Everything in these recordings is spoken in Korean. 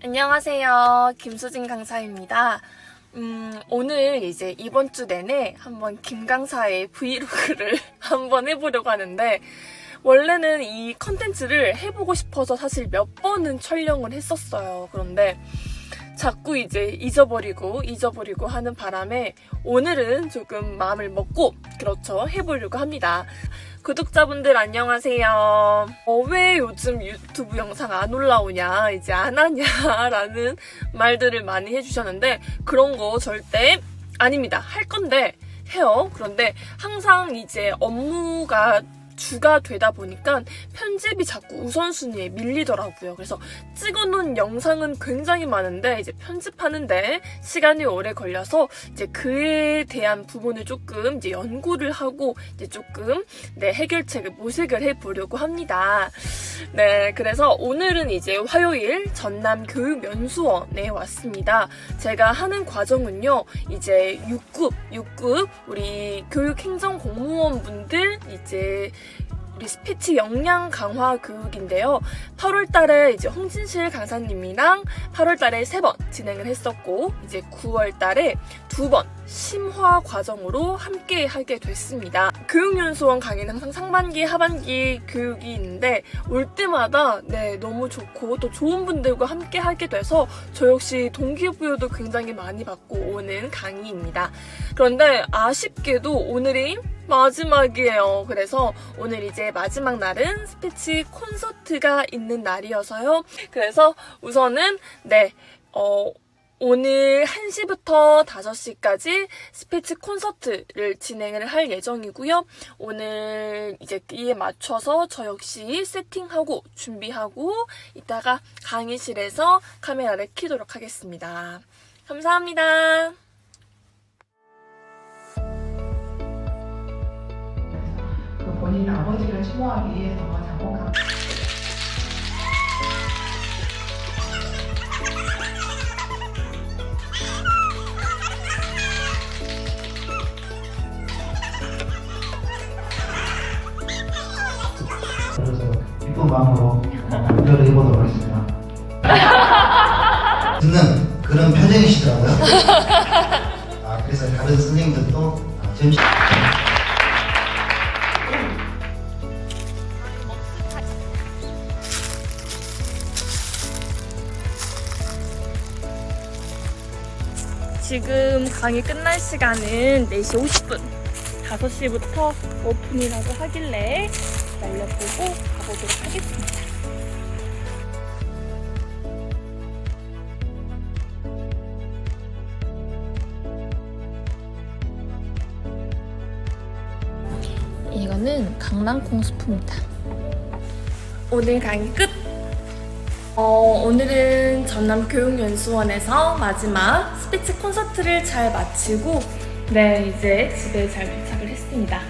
안녕하세요. 김수진 강사입니다. 음, 오늘 이제 이번 주 내내 한번 김 강사의 브이로그를 한번 해보려고 하는데, 원래는 이 컨텐츠를 해보고 싶어서 사실 몇 번은 촬영을 했었어요. 그런데 자꾸 이제 잊어버리고 잊어버리고 하는 바람에 오늘은 조금 마음을 먹고 그렇죠 해보려고 합니다. 구독자분들 안녕하세요. 어, 왜 요즘 유튜브 영상 안 올라오냐 이제 안 하냐라는 말들을 많이 해주셨는데 그런 거 절대 아닙니다. 할 건데 해요. 그런데 항상 이제 업무가 주가 되다 보니까 편집이 자꾸 우선순위에 밀리더라고요. 그래서 찍어놓은 영상은 굉장히 많은데 이제 편집하는데 시간이 오래 걸려서 이제 그에 대한 부분을 조금 이제 연구를 하고 이제 조금 네 해결책을 모색을 해보려고 합니다. 네, 그래서 오늘은 이제 화요일 전남 교육연수원에 왔습니다. 제가 하는 과정은요, 이제 6급, 6급 우리 교육행정공무원분들 이제 우리 스피치 역량 강화 교육인데요. 8월 달에 이제 홍진실 강사님이랑 8월 달에 3번 진행을 했었고, 이제 9월 달에 두번 심화 과정으로 함께 하게 됐습니다. 교육연수원 강의는 항상 상반기, 하반기 교육이 있는데, 올 때마다 네, 너무 좋고 또 좋은 분들과 함께 하게 돼서 저 역시 동기부여도 굉장히 많이 받고 오는 강의입니다. 그런데 아쉽게도 오늘이 마지막이에요. 그래서 오늘 이제 마지막 날은 스피치 콘서트가 있는 날이어서요. 그래서 우선은 네, 어, 오늘 1시부터 5시까지 스피치 콘서트를 진행을 할 예정이고요. 오늘 이제 이에 맞춰서 저 역시 세팅하고 준비하고 이따가 강의실에서 카메라를 켜도록 하겠습니다. 감사합니다. 본인 아버지를 추모하기 위해서 그래서 기쁜 마음으로 발표를 해보도록 하겠습니다. 듣는 그런 표정이시더라고요. 아, 그래서 다른 선생님들도 아, 점심 지금 강의 끝날 시간은 4시 50분. 5시부터 오픈이라고 하길래 날려보고 가보도록 하겠습니다. 이거는 강낭콩 스프입니다. 오늘 강의 끝! 어, 오늘은 전남 교육연수원에서 마지막 스피치 콘서트를 잘 마치고, 네, 이제 집에 잘 도착을 했습니다.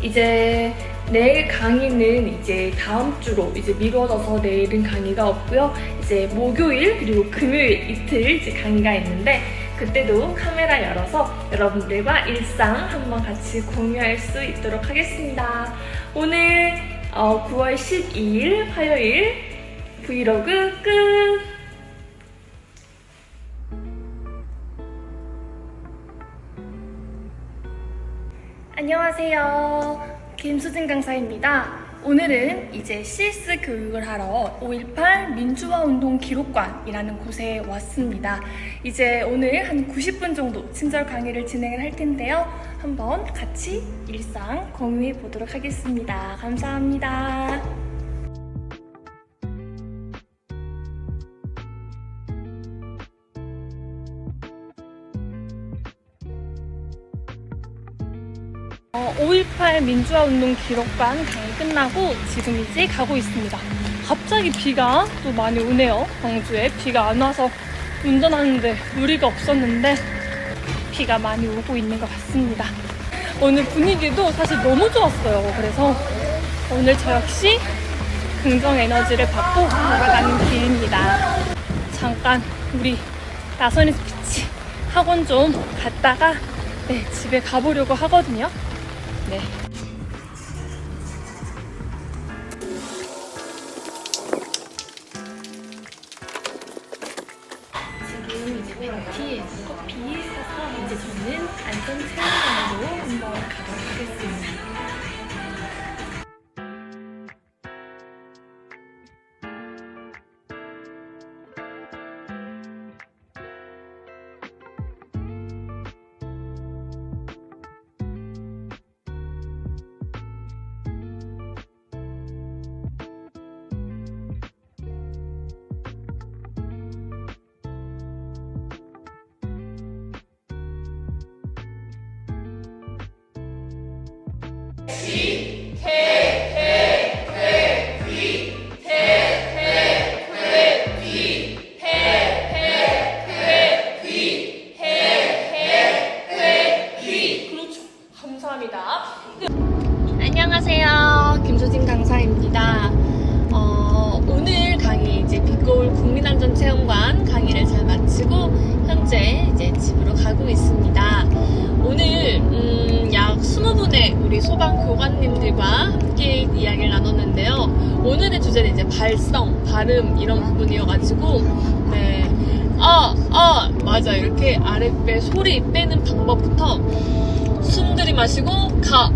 이제 내일 강의는 이제 다음 주로 이제 미뤄져서 내일은 강의가 없고요. 이제 목요일 그리고 금요일 이틀 이제 강의가 있는데 그때도 카메라 열어서 여러분들과 일상 한번 같이 공유할 수 있도록 하겠습니다. 오늘 어, 9월 12일 화요일 브이로그 끝! 안녕하세요. 김수진 강사입니다. 오늘은 이제 CS 교육을 하러 5.18 민주화 운동 기록관이라는 곳에 왔습니다. 이제 오늘 한 90분 정도 친절 강의를 진행을 할 텐데요. 한번 같이 일상 공유해 보도록 하겠습니다. 감사합니다. 어, 5.18 민주화 운동 기록관 강의 끝나고 지금 이제 가고 있습니다. 갑자기 비가 또 많이 오네요. 광주에 비가 안 와서 운전하는데 무리가 없었는데 비가 많이 오고 있는 것 같습니다. 오늘 분위기도 사실 너무 좋았어요. 그래서 오늘 저 역시 긍정 에너지를 받고 돌아가는 길입니다. 잠깐 우리 나선이 스피치 학원 좀 갔다가 네, 집에 가보려고 하거든요. 네. 지금 이제 커피에 커피에 사서 이제 저는 안전 체험 그 교관님들과 함께 이야기를 나눴는데요. 오늘의 주제는 이제 발성, 발음 이런 부분이어가지고 네. 아, 아, 맞아. 이렇게 아랫배 소리 빼는 방법부터 숨 들이마시고 가,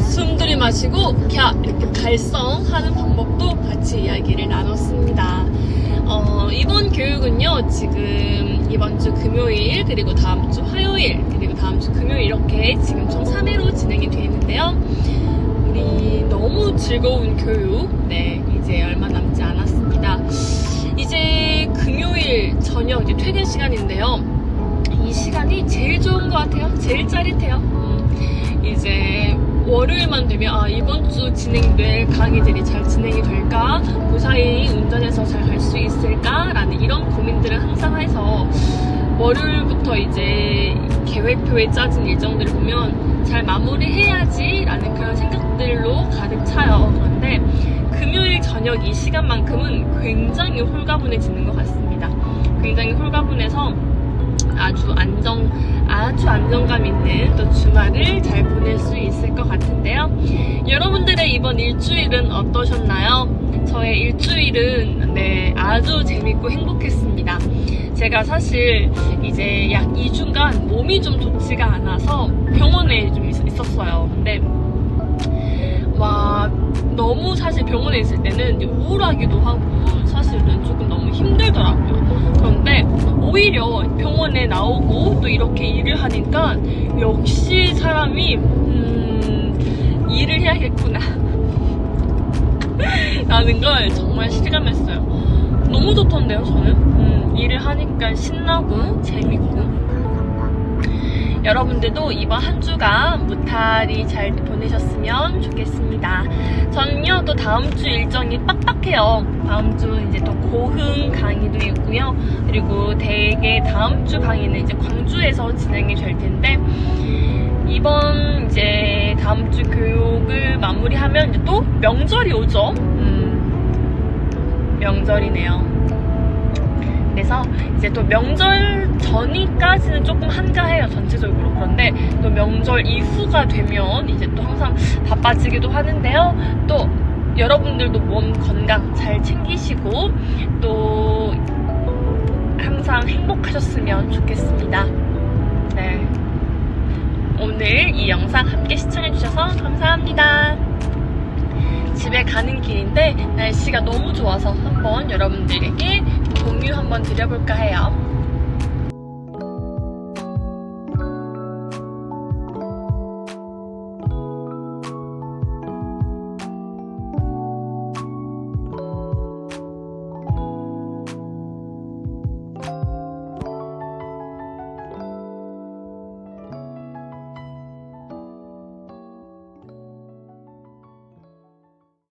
숨 들이마시고 갸 이렇게 발성하는 방법도 같이 이야기를 나눴습니다. 어, 이번 교육은요 지금 이번 주 금요일 그리고 다음 주 화요일 다음 주 금요일 이렇게 지금 총 3회로 진행이 되어 있는데요. 우리 너무 즐거운 교육 네 이제 얼마 남지 않았습니다. 이제 금요일 저녁 이제 퇴근 시간인데요. 이 시간이 제일 좋은 것 같아요. 제일 짜릿해요. 음, 이제 월요일만 되면 아 이번 주 진행될 강의들이 잘 진행이 될까? 무사히 운전해서 잘 갈 수 있을까라는 이런 고민들을 항상 해서 월요일부터 이제 계획표에 짜진 일정들을 보면 잘 마무리해야지라는 그런 생각들로 가득 차요. 그런데 금요일 저녁 이 시간만큼은 굉장히 홀가분해지는 것 같습니다. 굉장히 홀가분해서 아주 안정, 아주 안정감 있는 또 주말을 잘 보낼 수 있을 것 같은데요. 여러분들의 이번 일주일은 어떠셨나요? 저의 일주일은 네, 아주 재밌고 행복했습니다. 제가 사실 이제 약 2주간 몸이 좀 좋지가 않아서 병원에 좀 있- 있었어요. 근데 와 너무 사실 병원에 있을 때는 우울하기도 하고 사실은 조금 너무 힘들더라고요. 그런데 오히려 병원에 나오고 또 이렇게 일을 하니까 역시 사람이 음, 일을 해야겠구나 라는 걸 정말 실감했어요. 너무 좋던데요, 저는. 음, 일을 하니까 신나고 재밌고. 여러분들도 이번 한 주간 무탈히 잘 보내셨으면 좋겠습니다. 저는요, 또 다음 주 일정이 빡빡해요. 다음 주 이제 또 고흥 강의도 있고요. 그리고 대개 다음 주 강의는 이제 광주에서 진행이 될 텐데, 이번 이제 다음 주 교육을 마무리하면 이제 또 명절이 오죠. 음, 명절이네요. 그래서 이제 또 명절 전이까지는 조금 한가해요 전체적으로. 그런데 또 명절 이후가 되면 이제 또 항상 바빠지기도 하는데요. 또 여러분들도 몸 건강 잘 챙기시고 또 항상 행복하셨으면 좋겠습니다. 네. 오늘 이 영상 함께 시청해주셔서 감사합니다. 집에 가는 길인데 날씨가 너무 좋아서 한번 여러분들에게 공유 한번 드려볼까 해요.